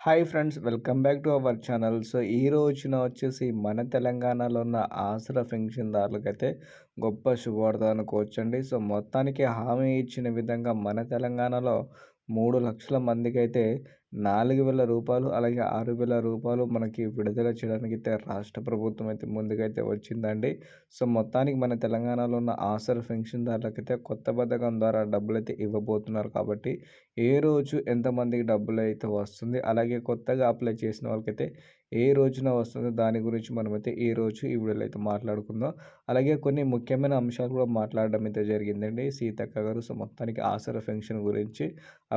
Hi friends welcome back to our channel. So ఈ రోజున వచ్చేసి మన తెలంగాణలో ఉన్న ఆసరా పెన్షన్దారులకైతే గొప్ప శుభవార్త అనుకోవచ్చండి సో మొత్తానికి హామీ ఇచ్చిన విధంగా మన తెలంగాణలో మూడు లక్షల మందికైతే నాలుగు వేల రూపాయలు అలాగే ఆరు వేల రూపాయలు మనకి విడుదల చేయడానికి అయితే రాష్ట్ర ప్రభుత్వం అయితే ముందుకైతే వచ్చిందండి. సో మొత్తానికి మన తెలంగాణలో ఉన్న ఆసర్ పెన్షన్దారులకైతే కొత్త పథకం ద్వారా డబ్బులు అయితే ఇవ్వబోతున్నారు కాబట్టి ఏ రోజు ఎంతమందికి డబ్బులు అయితే వస్తుంది అలాగే కొత్తగా అప్లై చేసిన వాళ్ళకైతే ఏ రోజున వస్తుందో దాని గురించి మనమైతే ఈ రోజు ఈ వీడియోలో అయితే మాట్లాడుకుందాం. అలాగే కొన్ని ముఖ్యమైన అంశాలు కూడా మాట్లాడడం అయితే జరిగిందండి. సీతక్క గారు సో మొత్తానికి ఆసర పెన్షన్ గురించి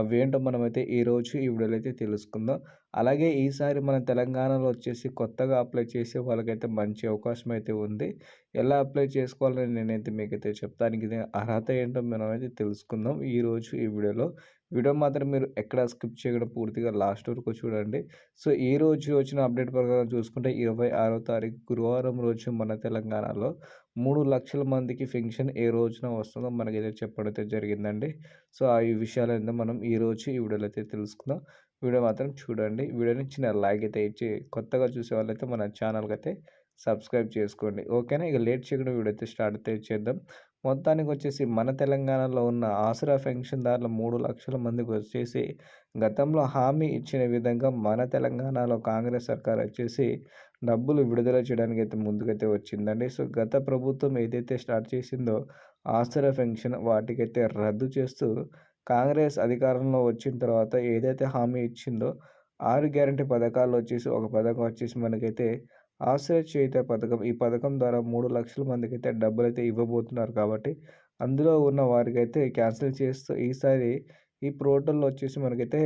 అవేంటో మనమైతే ఈరోజు ఈ వీడియోలో అయితే తెలుసుకుందాం. అలాగే ఈసారి మన తెలంగాణలో వచ్చేసి కొత్తగా అప్లై చేసే వాళ్ళకైతే మంచి అవకాశం అయితే ఉంది. ఎలా అప్లై చేసుకోవాలని నేనైతే మీకైతే చెప్తానికి అర్హత ఏంటో మనమైతే తెలుసుకుందాం ఈరోజు ఈ వీడియోలో. వీడియో మాత్రం మీరు ఎక్కడ స్కిప్ చేయకుండా పూర్తిగా లాస్ట్ వరకు చూడండి. సో ఈ రోజు వచ్చిన అప్డేట్ ప్రకారం చూసుకుంటే ఇరవై ఆరో తారీఖు గురువారం రోజు మన తెలంగాణలో మూడు లక్షల మందికి ఫెన్షన్ ఏ రోజున వస్తుందో మనకైతే చెప్పడం అయితే జరిగిందండి. సో ఆ ఈ విషయాలైతే మనం ఈరోజు ఈ వీడియోలో అయితే తెలుసుకుందాం. వీడియో మాత్రం చూడండి. వీడియోని చిన్న లైక్ అయితే ఇచ్చి కొత్తగా చూసే వాళ్ళైతే మన ఛానల్కి అయితే సబ్స్క్రైబ్ చేసుకోండి. ఓకేనా? ఇక లేట్ చేయకుండా వీడియో అయితే స్టార్ట్ అయితే చేద్దాం. మొత్తానికి వచ్చేసి మన తెలంగాణలో ఉన్న ఆసరా పెన్షన్దారుల మూడు లక్షల మందికి వచ్చేసి గతంలో హామీ ఇచ్చిన విధంగా మన తెలంగాణలో కాంగ్రెస్ సర్కార్ వచ్చేసి డబ్బులు విడుదల చేయడానికి అయితే ముందుకైతే వచ్చిందండి. సో గత ప్రభుత్వం ఏదైతే స్టార్ట్ చేసిందో ఆసరా పెన్షన్ వాటికైతే రద్దు చేస్తూ కాంగ్రెస్ అధికారంలో వచ్చిన తర్వాత ఏదైతే హామీ ఇచ్చిందో ఆరు గ్యారంటీ పథకాలు వచ్చేసి ఒక పథకం వచ్చేసి మనకైతే ఆశ్రయ చేయుత పథకం. ఈ పథకం ద్వారా మూడు లక్షల మందికి అయితే డబ్బులు అయితే ఇవ్వబోతున్నారు కాబట్టి అందులో ఉన్న వారికైతే క్యాన్సిల్ చేస్తూ ఈసారి ఈ పోర్టల్లో వచ్చేసి మనకైతే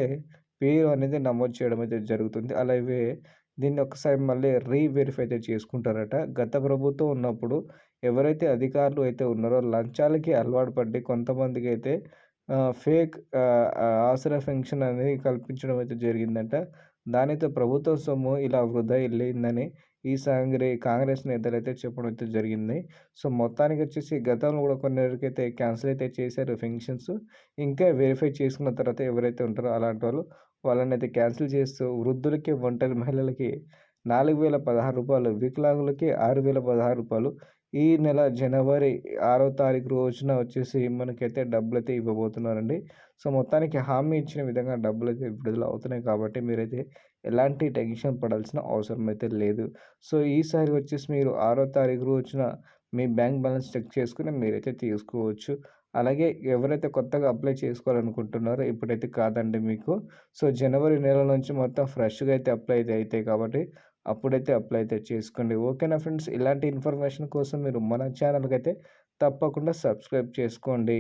పేరు అనేది నమోదు చేయడం అయితే జరుగుతుంది. అలాగే దీన్ని ఒకసారి మళ్ళీ రీవెరిఫై అయితే చేసుకుంటారట. గత ప్రభుత్వం ఉన్నప్పుడు ఎవరైతే అధికారులు అయితే ఉన్నారో లంచాలకి అలవాటు పడి కొంతమందికి అయితే ఫేక్ ఆసరా పెన్షన్ అనేది కల్పించడం అయితే జరిగిందంట. దానితో ప్రభుత్వ సొమ్ము ఇలా వృధా వెళ్ళిందని ఈ సాంగ్రీ కాంగ్రెస్ నేతలు అయితే చెప్పడం అయితే జరిగింది. సో మొత్తానికి వచ్చేసి గతంలో కూడా కొన్నిటికైతే క్యాన్సిల్ అయితే చేశారు ఫంక్షన్స్. ఇంకా వెరిఫై చేసుకున్న తర్వాత ఎవరైతే ఉంటారో అలాంటి వాళ్ళు వాళ్ళని అయితే క్యాన్సిల్ చేస్తూ వృద్ధులకి ఒంటరి మహిళలకి నాలుగు వేల పదహారు రూపాయలు వికలాంగులకి ఆరు వేల పదహారు రూపాయలు ఈ నెల జనవరి ఆరో తారీఖు రోజున వచ్చేసి మనకైతే డబ్బులు అయితే ఇవ్వబోతున్నారండి. సో మొత్తానికి హామీ ఇచ్చిన విధంగా డబ్బులు అయితే విడుదల అవుతున్నాయి కాబట్టి మీరైతే ఎలాంటి టెన్షన్ పడాల్సిన అవసరం అయితే లేదు. సో ఈసారి వచ్చేసి మీరు ఆరో తారీఖు రోజున మీ బ్యాంక్ బ్యాలెన్స్ చెక్ చేసుకుని మీరైతే తీసుకోవచ్చు. అలాగే ఎవరైతే కొత్తగా అప్లై చేసుకోవాలనుకుంటున్నారో ఇప్పుడైతే కాదండి మీకు. సో జనవరి నెల నుంచి మొత్తం ఫ్రెష్గా అయితే అప్లై అయితే అవుతాయి కాబట్టి అప్పుడైతే అప్లై అయితే చేసుకోండి. ఓకేనా ఫ్రెండ్స్? ఇలాంటి ఇన్ఫర్మేషన్ కోసం మీరు మన ఛానల్కి అయితే తప్పకుండా సబ్స్క్రైబ్ చేసుకోండి.